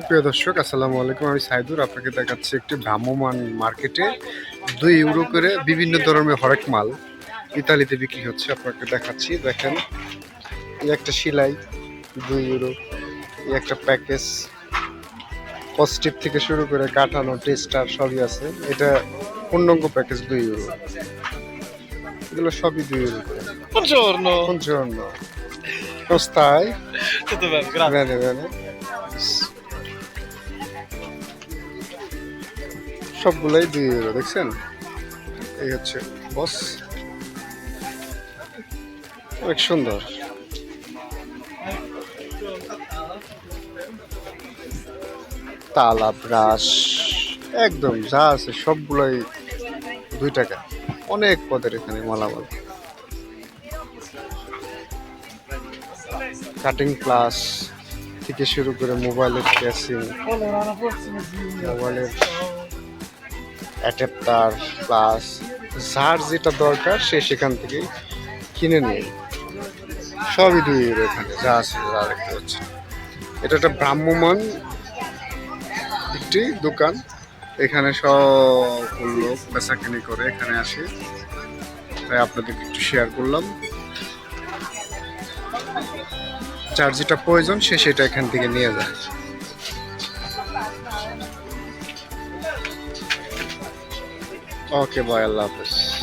সুপ্রিয় দর্শক আসসালামু আলাইকুম আমি সাইদুর আপনাকে দেখাচ্ছি একটি ভ্রাম্যমান মার্কেটে দুই ইউরো করে বিভিন্ন ধরনের হরেক মাল ইতালিতে বিক্রি হচ্ছে আপনাকে দেখাচ্ছি দেখেন এই একটা সেলাই দুই ইউরো এই একটা প্যাকেজ পজিটিভ থেকে শুরু করে কাটানো টেস্টার সবই আছে এটা পূর্ণাঙ্গ প্যাকেজ দুই ইউরো এগুলো সবই দুই ইউরো করে Buongiorno. Buongiorno. Come stai? Tutto bene, grazie. Bene, bene. সবগুলাই দুই ইউরো দেখছেন? এই হচ্ছে বস। অনেক সুন্দর। তালা, ব্রাশ, একদম যা আছে সবগুলোই দুই টাকা। অনেক পদের এখানে মালামাল। কাটিং প্লাস থেকে শুরু করে মোবাইলের কেসিং মোবাইলের অ্যাডাপ্টার প্লাস যার যেটা দরকার সে সেখান থেকে কিনে নিয়ে সবই দুই এখানে যা আছে যা দেখতে পাচ্ছি। এটা একটা ভ্রাম্যমান একটি দোকান। এখানে সব লোক বেচাকেনি করে এখানে আসে। তাই আপনাদেরকে একটু শেয়ার করলাম। যার যেটা প্রয়োজন সে সেটা এখান থেকে নিয়ে যায়। Okay, boy, I love this.